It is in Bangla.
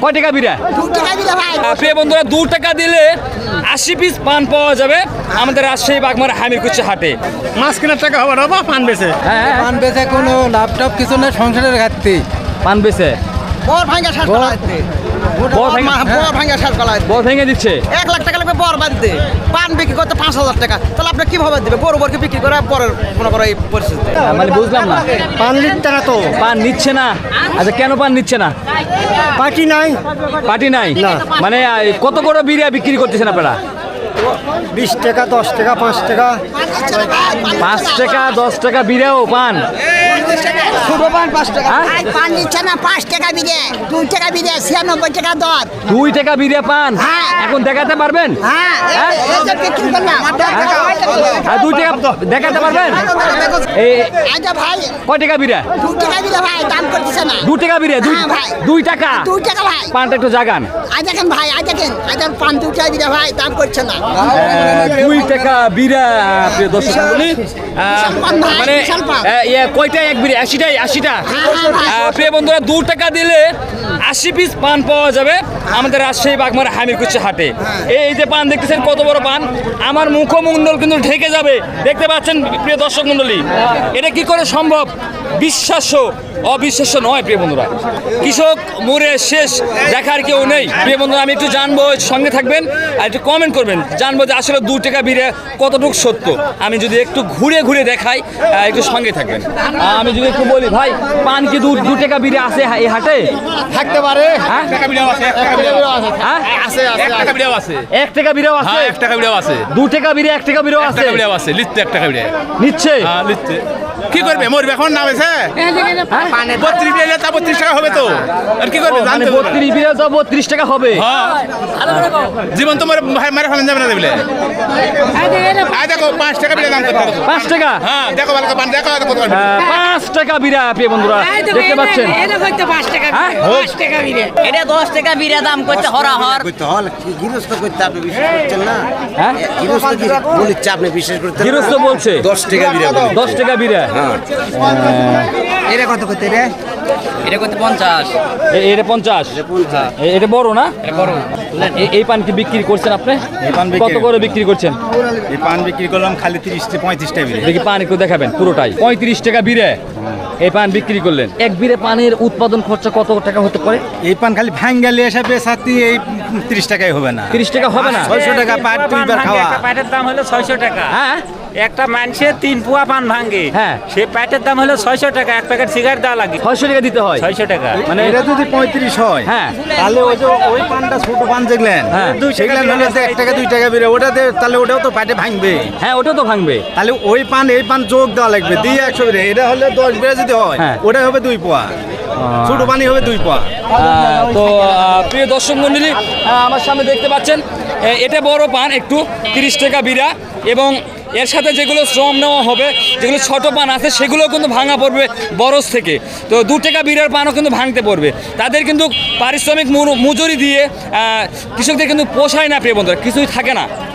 কয় টাকা বিড়া দু টাকা দিলে ভাই। আহ, প্রিয় বন্ধুরা দু টাকা দিলে আশি পিস পান পাওয়া যাবে আমাদের রাজশাহী বাগমার হামির কুচি হাটে। মাছ কেনার টাকা হবে না বা পান বেছে হ্যাঁ পান বেছে কোনো ল্যাপটপ কিছু না সংসারের ঘাটতি। পান বেছে শেষ ভেঙে দিচ্ছে। এক লাখ টাকা লাগবে বর পান বিক্রি করতে পাঁচ হাজার টাকা। তাহলে আপনি কীভাবে দিবে? বড় বরকে বিক্রি করে পরের মনে করো এই পরিস্থিতি। মানে বুঝলাম না। পান তো। পান নিচ্ছে না। আচ্ছা কেন পান নিচ্ছে না? পার্টি নাই। পার্টি নাই? মানে কত করে বিরিয়া বিক্রি করতেছেন আপনারা? বিশ টাকা দশ টাকা পাঁচ টাকা। পাঁচ টাকা দশ টাকা বিরিয়াও পান। পান পাঁচ টাকা। হ্যাঁ? না পাঁচ টাকা দুই টাকা ছিয়ানব্বই টাকা দর। দুই টাকা পান? হ্যাঁ। এখন দেখাতে পারবেন? হ্যাঁ হ্যাঁ? দুই টাকা দেখাতে পারবেন? আচ্ছা ভাই কয় টাকা বিরিয়া দু টাকা দিলে ভাই দাম করতেছে না। দু টাকা দুই হ্যাঁ, ভাই। দুই টাকা? দুই টাকা ভাই। পানটা একটু জাগান। আজ দেখেন ভাই আজ দেখেন। আজ পান দু টাকা দিলে ভাই দাম করছে না। দুই টাকা বিরা প্রিয় দর্শক মানে বিশাল ইয়ে, কয়টা এক বিড়ি আশিটাই আশিটা? হ্যাঁ, হ্যাঁ। প্রিয় বন্ধুরা দু টাকা দিলে আশি পিস পান পাওয়া যাবে আমাদের রাজশাহী বাগমার হামির কুচি হাটে এই যে পান দেখতেছেন কত বড় পান? আমার মুখমণ্ডল কিন্তু ঢেকে যাবে। দেখতে পাচ্ছেন প্রিয় দর্শক মণ্ডলী? এটা কি করে সম্ভব? বিশ্বাস্য অবিশ্বাস্য নয় প্রিয় বন্ধুরা। কৃষক মোড়ে শেষ দেখার কেউ নেই। প্রিয় বন্ধুরা আমি একটু জানব সঙ্গে থাকবেন আর একটু কমেন্ট করবেন। জানব যে আসলে দু টাকা বিরে কতটুকু সত্য? আমি যদি একটু ঘুরে ঘুরে দেখাই একটু সঙ্গে থাকবেন। আমি যদি একটু বলি ভাই পান কি দু দু টাকা বিরে আছে এই হাটে? থাকতে পারে। হ্যাঁ? এক টাকা বিড়াও আছে এক টাকা বিরেও আছে। হ্যাঁ? এক টাকা বিড়াও আছে। দু টাকা বিরে এক টাকা বিরেও এক আছে? টাকা বিড়াও আছে। লিখতে এক টাকা বিড়াও নিচ্ছে? হ্যাঁ লিখতে। কি করবে? মরবে এখন নাম আছে? বত্রিশ বিড়ালে তা বত্রিশ টাকা হবে তো। আর কি করবে? জানতে বত্রিশ বিরে তো বত্রিশ টাকা হবে। হ্যাঁ। জীবন তোমার ভাই মারা ফেলেন যাবে না দেবলে দেখো পাঁচ টাকা বিড়া দাম করতে হবে। পাঁচ টাকা? হ্যাঁ দেখো ভালো করে পান দেখো আর কত পাঁচ টাকা বিরা প্রিয় বন্ধুরা দেখতে পাচ্ছেন? হ্যাঁ? এটা দশ টাকা বিরা দাম করতে হরা হর। করতে হল কি গৃহস্থ করতে আপনি বিশ্বাস করছেন না? হ্যাঁ? গৃহস্থ কি বলিচ্ছে আপনি বিশ্বাস করতেন না? গৃহস্থ বলছে। দশ টাকা বিরা বলি। দশ টাকা বিরা এটা কত করতে রে এটা করতে পঞ্চাশ? এটা পঞ্চাশ? এটা বড় না? এই পান কি বিক্রি করছেন আপনি? এই পান কত করে বিক্রি করছেন? এই পান বিক্রি করলাম খালি তিরিশ পঁয়ত্রিশ টাকা দেখি পান একটু দেখাবেন পুরোটাই। পঁয়ত্রিশ টাকা বিরে। এই পান বিক্রি করলেন। এক বিরে পানের উৎপাদন খরচা কত টাকা হতে পারে? এই পান খালি ভাঙ্গালি এসে বেসাতি এই তিরিশ টাকাই হবে না। তিরিশ টাকা হবে না? ছয়শো টাকা পার দুইবার খাওয়া। একটা দাম হলো ছয়শো টাকা। হ্যাঁ? একটা মানুষের তিন পুয়া পান ভাঙ্গে। হ্যাঁ। সে প্যাটের দাম হলো ছয়শো টাকা এক প্যাকেট সিগারেট দেওয়া লাগে। ছয়শো টাকা দিতে হয়। ছয়শো টাকা। মানে এটা যদি পঁয়ত্রিশ হয় হ্যাঁ। তাহলে ওই যে ওই পানটা ছোট পান যেগুলেন হ্যাঁ। সেগুলেন হলে যে এক টাকা দুই টাকা বেড়ে ওটাতে তাহলে ওটাও তো প্যাটে ভাঙবে। হ্যাঁ ওটাও তো ভাঙবে। তাহলে ওই পান এই পান যোগ দেওয়া লাগবে দিয়ে একশো বেড়ে এটা হলে দশ বেড়ে যদি হয় হ্যাঁ। ওটা হবে দুই পোয়া। ছোট পানি হবে দুই পোয়া। তো প্রিয় দর্শক মন্ডলী আমার সামনে দেখতে পাচ্ছেন এটা বড় পান একটু তিরিশ টাকা বিরা এবং এর সাথে যেগুলো শ্রম নেওয়া হবে, যেগুলো ছোট পান আছে সেগুলো কিন্তু ভাঙা পড়বে বরস থেকে। তো দু টাকা বিড়ার পানও কিন্তু ভাঙতে পড়বে। তাদের কিন্তু পারিশ্রমিক মজুরি দিয়ে কৃষকদের কিন্তু পোষায় না প্রিয় বন্ধুরা, কিছুই থাকে না।